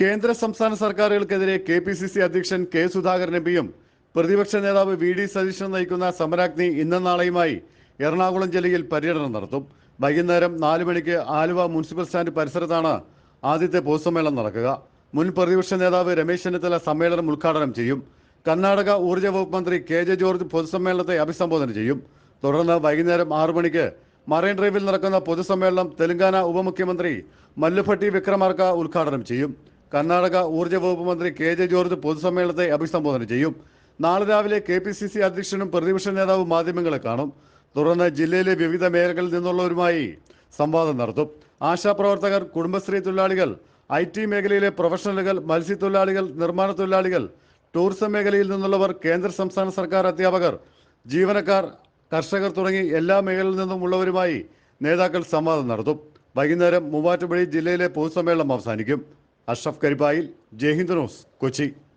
കേന്ദ്ര സംസ്ഥാന സർക്കാരുകൾക്കെതിരെ കെ പി സി സി അധ്യക്ഷൻ കെ സുധാകരൻ എംപിയും പ്രതിപക്ഷ നേതാവ് വി ഡി സതീശൻ നയിക്കുന്ന സമരാഗ്നി ഇന്നും നാളെയുമായി എറണാകുളം ജില്ലയിൽ പര്യടനം നടത്തും. വൈകുന്നേരം നാല് മണിക്ക് ആലുവ മുനിസിപ്പൽ സ്റ്റാൻഡ് പരിസരത്താണ് ആദ്യത്തെ പൊതുസമ്മേളനം നടക്കുക. മുൻ പ്രതിപക്ഷ നേതാവ് രമേശ് ചെന്നിത്തല സമ്മേളനം ഉദ്ഘാടനം ചെയ്യും. കർണാടക ഊർജ വകുപ്പ് മന്ത്രി കെ ജെ ജോർജ് പൊതുസമ്മേളനത്തെ അഭിസംബോധന ചെയ്യും. തുടർന്ന് വൈകുന്നേരം ആറു മണിക്ക് മറൈൻ ഡ്രൈവിൽ നടക്കുന്ന പൊതുസമ്മേളനം തെലങ്കാന ഉപമുഖ്യമന്ത്രി മല്ലുഭട്ടി വിക്രമാർക്ക ഉദ്ഘാടനം ചെയ്യും. കർണാടക ഊർജ വകുപ്പ് മന്ത്രി കെ ജെ ജോർജ് പൊതുസമ്മേളനത്തെ അഭിസംബോധന ചെയ്യും. നാളെ രാവിലെ കെ പി സി സി അധ്യക്ഷനും പ്രതിപക്ഷ നേതാവും മാധ്യമങ്ങളെ കാണും. തുടർന്ന് ജില്ലയിലെ വിവിധ മേഖലകളിൽ നിന്നുള്ളവരുമായി സംവാദം നടത്തും. ആശാപ്രവർത്തകർ കുടുംബശ്രീ തൊഴിലാളികൾ ഐ ടി മേഖലയിലെ പ്രൊഫഷണലുകൾ മത്സ്യത്തൊഴിലാളികൾ നിർമ്മാണ തൊഴിലാളികൾ ടൂറിസം മേഖലയിൽ നിന്നുള്ളവർ കേന്ദ്ര സംസ്ഥാന സർക്കാർ അധ്യാപകർ ജീവനക്കാർ കർഷകർ തുടങ്ങി എല്ലാ മേഖലയിൽ നിന്നും ഉള്ളവരുമായി നേതാക്കൾ സംവാദം നടത്തും. വൈകുന്നേരം മൂവാറ്റുപുഴ ജില്ലയിലെ പൊതുസമ്മേളനം അവസാനിക്കും. അഷ്റഫ് കരിപ്പായിൽ ജയ്ഹിന്ദ് ന്യൂസ് കൊച്ചി